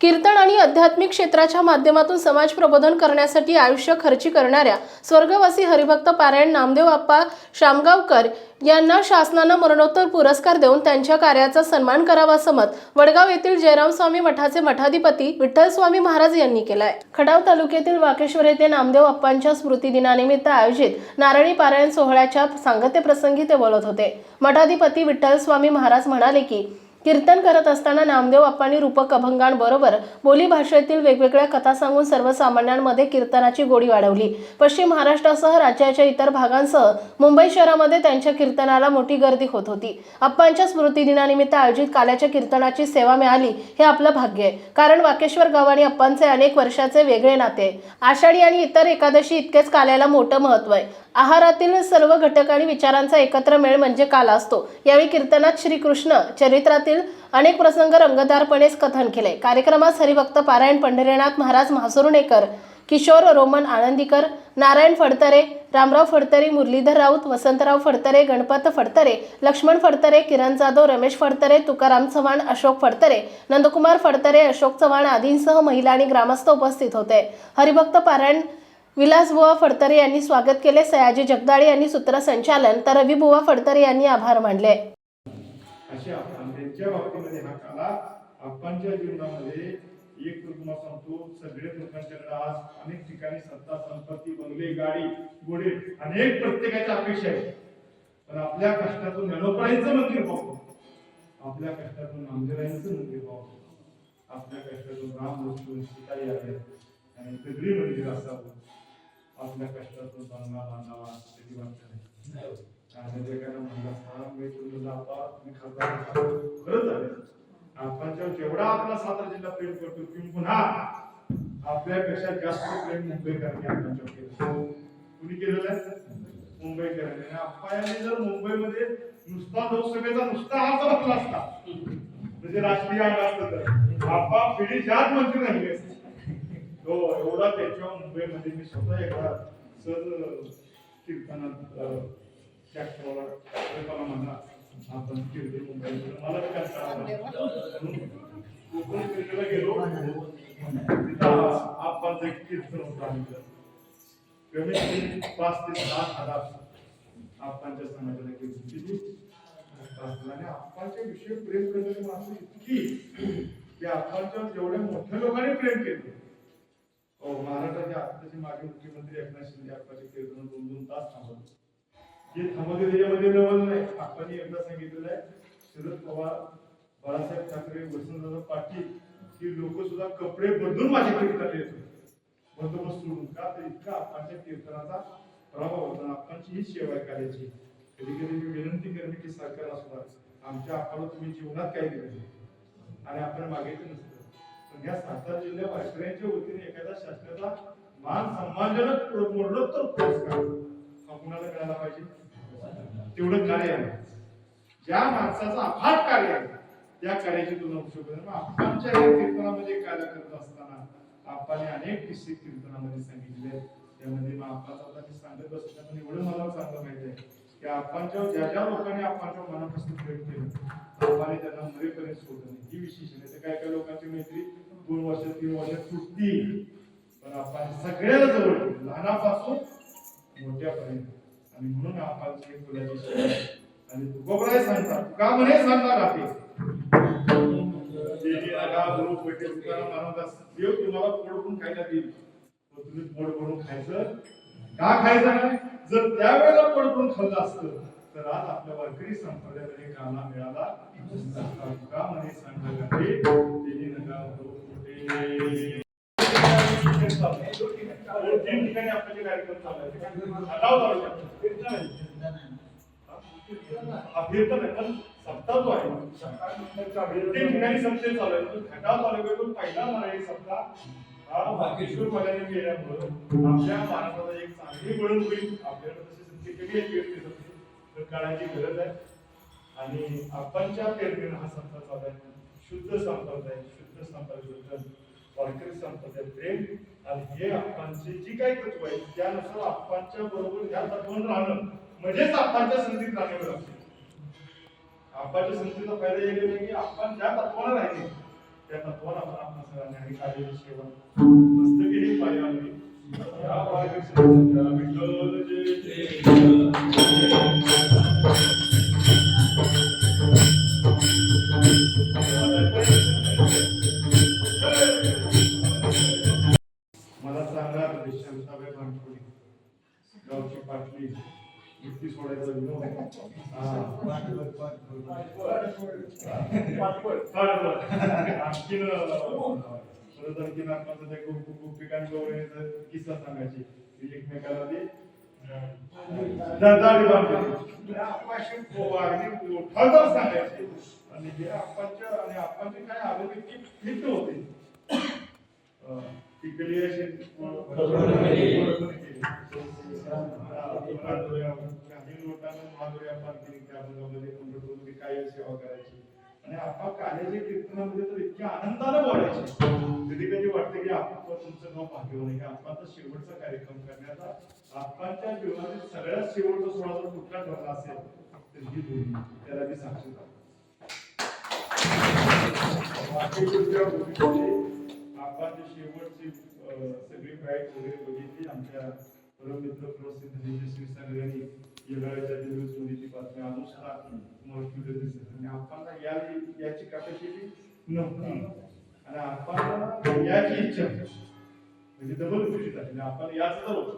कीर्तन आणि आध्यात्मिक क्षेत्राच्या माध्यमातून समाज प्रबोधन करण्यासाठी आयुष्य खर्ची करणाऱ्या स्वर्गवासी हरिभक्त पारायण नामदेव आप्पा शामगावकर यांना शासनानं मरणोत्तर पुरस्कार देऊन त्यांच्या कार्याचा सन्मान करावा असं मत वडगाव येथील जयराम स्वामी मठाचे मठाधिपती विठ्ठल स्वामी महाराज यांनी केलाय. खडाव तालुक्यातील वाकेश्वर येथे नामदेव आप्पांच्या स्मृतिदिनानिमित्त आयोजित नारळी पारायण सोहळ्याच्या सांगत्यप्रसंगी ते बोलत होते. मठाधिपती विठ्ठल स्वामी महाराज म्हणाले की कीर्तन करत असताना नामदेव अप्पांनी रूपक अभंगांबरोबर बोली भाषेतील वेगवेगळ्या कथा सांगून सर्वसामान्यांमध्ये कीर्तनाची गोडी वाढवली. पश्चिम महाराष्ट्रासह राज्याच्या इतर भागांसह मुंबई शहरामध्ये त्यांच्या कीर्तनाला मोठी गर्दी होत होती. अप्पांच्या स्मृतिदिनानिमित्त आयोजित काल्याच्या कीर्तनाची सेवा मिळाली हे आपलं भाग्य आहे. कारण वाकेश्वर गावाने अप्पांचे अनेक वर्षाचे वेगळे नाते आषाढी आणि इतर एकादशी इतकेच काल्याला मोठं महत्त्व आहे. आहारातील सर्व घटक आणि विचारांचा एकत्र मेळ म्हणजे काल असतो. यावेळी कीर्तनात श्रीकृष्ण चरित्रातील अनेक प्रसंग रंगदारपणेच कथन केले. कार्यक्रमात हरिभक्त पारायण पंढरीनाथ महाराज म्हासुर्णेकर किशोर रोमन आनंदीकर नारायण फडतरे रामराव फडतरे मुरलीधर राऊत वसंतराव फडतरे गणपत फडतरे लक्ष्मण फडतरे किरण जाधव रमेश फडतरे तुकाराम चव्हाण अशोक फडतरे नंदकुमार फडतरे अशोक चव्हाण आदींसह महिला आणि ग्रामस्थ उपस्थित होते. हरिभक्त पारायण विलासबुवा फडतरे यांनी स्वागत केले. सयाजी जगदाळे यांनी सूत्रसंचालन. तर रविबुवा फडतरे यांनी आभार मानले. अशा जीवनामध्ये एक तर तुम्हाला सांगतो सगळ्याच लोकांच्याकडे आज अनेक ठिकाणी सत्ता संपत्ती बंगले गाडी घोडे अनेक प्रत्येकाच्या अपेक्षा आहेत. पण आपल्या कष्टातून ज्ञानोपाईंचं मंदिर पाहतो आपल्या कष्टातून नामदेवांचं मंदिर पाहतो आपल्या कष्टातून राम लक्ष्मण सीता यावेत. आणि सगळी मंदिर असावं. आपल्या कष्टातून चांगला बांधावा कधी वाटत नाही आणि जगाला म्हणला स्थान मिळतो तुला आपा तुम्ही खासदार. खरंच झालं आपणच्या जेवढा आपला सातारा जिल्हा प्रेम करतो किंवा पुन्हा आपल्यापेक्षा जास्त प्रेम मुंबईकरांनी आपल्याच्यावर केलं कुणी केलेलं आहे मुंबईकरांनी आणि आप्पा यांनी जर मुंबईमध्ये नुसता लोकसभेचा नुसता अर्ज़ बसला असता म्हणजे राष्ट्रीय अंग असतं तर आप्पा पिढी जात मंत्री राहिले असते तो एवढा त्याच्या मुंबईमध्ये मी स्वतः एकदा सहज कीर्तनात अं, ट्रॅक्टरला ट्रॅक्टरला म्हणला आपण कीर्ती मुंबईत मला कोकण कीर्तीला गेलो. तिथं आप्पांचं एक कीर्तन होतं. कमीत कमी पाच ते सात हजार आप्पांच्या समाजाला कीर्तन किती. आणि आप्पांच्या विषयी प्रेम करणारी माणसं इतकी की आप्पांच्या जेवढ्या मोठ्या लोकांनी प्रेम केले. हो महाराष्ट्राचे आताचे माजी मुख्यमंत्री एकनाथ शिंदे आप्पाचे कीर्तन दोन दोन तास थांबवले. जे थांबवले त्याच्यामध्ये नवल नाही. आपण एकदा सांगितलेलं आहे शरद पवार बाळासाहेब ठाकरे वसंतदादा पाटील ही लोक सुद्धा कपडे बदलून माझ्या कीर्तन येत होते. बंदोबस्त सोडून. का तर इतका आपांच्या कीर्तनाचा प्रभाव होता आपांची ही सेवा करायची. कधी कधी मी विनंती करणे की सरकार असणार आमच्या आपाला तुम्ही जीवनात काही दिलं आणि आपण मागितलं नसतं. या सातारा जिल्ह्या वारकऱ्यांच्या वतीने एखादा शासनाचा मान सन्मानजनक मरणोत्तर पुरस्कार हा कुणाला मिळाला पाहिजे? तेवढं कार्य आहे. ज्या माणसाचं अफाट कार्य आहे त्या कार्याची तुलना होऊ शकत. नाही. आपांच्या या कीर्तनामध्ये कार्य करत असताना आपाने अनेक किस्से कीर्तनामध्ये सांगितले त्यामध्ये मग आपाचा आता मी सांगत बसतो एवढं मला चांगलं माहिती आहे. की आपांच्या ज्या ज्या लोकांनी आपांच्या मनापासून प्रेम केलं आपण त्यांना मरेपर्यंत सोडलं नाही. ही विशेष आहे. काय काय लोकांची मैत्री दोन वर्ष तीन वर्ष तुटती पण आपण सगळ्याला जवळ लहानापासून मोठ्यापर्यंत. आणि म्हणून आपाची फुलाची आणि तुकोबराय सांगतात. का म्हणे सांगणार आपे देव तुम्हाला पोट भरून खायला देईल. तुम्ही पोट भरून खायचं का खायचं नाही? जर त्यावेळेला पोट भरून असतं तर आज आपल्या वारकरी संप्रदायाकडे काना मिळाला नसता. का म्हणे तीन ठिकाणी आपले कार्यक्रम चालू आहे सप्ताह जो आहे तीन ठिकाणी सप्ते चालू आहे खटाव तालुक्यातून पहिला मराठी सप्ताह हा वाकेश्वर वाल्याने आपल्या महाराष्ट्राला एक चांगली वळण होईल आपल्याला एक व्यक्ती कमी आहे तर काळाची गरज आहे. आणि आपणच्या पेरणीनं हा संपर्क चालू आहे शुद्ध आहे शुद्ध संप्रदाय वारकरी संप्रदाय प्रेम. आणि हे आपणचे जी काही तत्व आहे त्यानुसार आपणच्या बरोबर ह्या तत्वानं राहणं. म्हणजेच आपणच्या संधीत राहण्यावर लागते आपाच्या संधीचा फायदा एक आहे की आपण ज्या तत्वाला राहिले त्या तत्वाला आपण आपण सगळ्यांनी आणि कार्याची सेवा मस्तकी ही पायावी या बाळकृष्णाच्या विठ्ठल जय युक्ती सोडायचा विनोद हा. आणखीन परत आणखीन आपण त्या गो- गोपिकांनी गौरीचा किस्सा सांगायची ती एकमेकाला ते दाढी बांधली वागणी मोठा सांगायचे आणि हे आपाच्या आणि आपाचे काय आरोग्य फिट होते तिकडे असे काही लोकांना त्या पंढरपूरमध्ये काय सेवा करायची आणि आपण कार्याच्या कीर्तनामध्ये तर इतक्या आनंदाने बोलायचे कधी कधी वाटते की आपण तुमचं नाव भाग्यवान आहे शेवटचा कार्यक्रम करण्याचा आपणच्या जीवनातील सगळ्यात शेवटचा सोहळा जर कुठला ठरला असेल तर ही दोन्ही त्याला मी आपण शेवटची सगळी फाईट वगैरे बघितली आमच्या परममित्र प्रसिद्ध श्री संग्रही येणाऱ्याच्या दिवसमध्ये बातमी अजून सुद्धा महत्त्वाची दिसत आणि आपण या याची कॅपॅसिटी नव्हती आणि आपण याची इच्छा म्हणजे डबल खुशी झाली आणि आपण याच होतो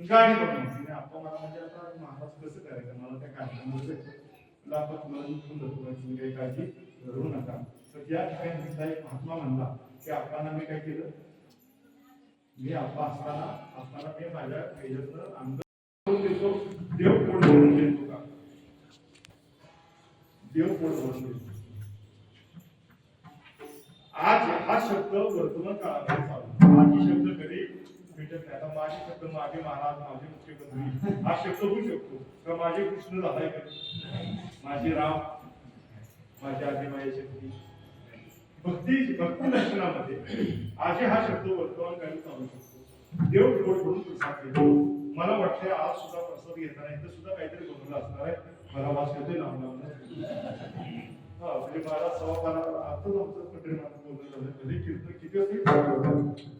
गाडी बघून आणि आपण मला म्हणजे आता महाराज कसं करायचं मला त्या कार्यक्रमामध्ये आपण तुम्हाला दुखून जातो तुम्ही काही काळजी करू नका तर या ठिकाणी एक महात्मा म्हणला की आपण आम्ही काय केलं मी आपा असताना असताना मी माझ्या ह्याच्यातनं अंग देतो. देव पोट भरून देतो का? देव पोट भरून देतो? आज हा शब्द वर्तमान काळामध्ये चालू. माझी शब्द कधी भेटत नाही. आता माझे शब्द माझे महाराज माझे मुख्यमंत्री हा शब्द होऊ शकतो. का माझे कृष्ण झालाय का माझे राम माझे आजी माझी शक्ती. भक्ती भक्ती दर्शनामध्ये. आज हा शब्द वर्तमान चालू शकतो. देव गोड म्हणून प्रसाद घेतो. मला वाटतंय आज सुद्धा प्रसाद घेताना इथं सुद्धा काहीतरी बनवलं असणार आहे. मला वास येतोय लांब लांब हा म्हणजे बारा बारा आताच आमचं झालं. कधी कीर्तन किती असते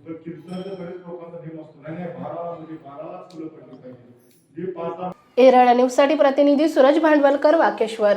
तर कीर्तनाचा बरेच लोकांचा नेम असतो. नाही नाही बारा म्हणजे बारालाच फुलं पडली पाहिजे. जे पाच दहा न्यूजसाठी प्रतिनिधी सूरज भांडवलकर वाकेश्वर.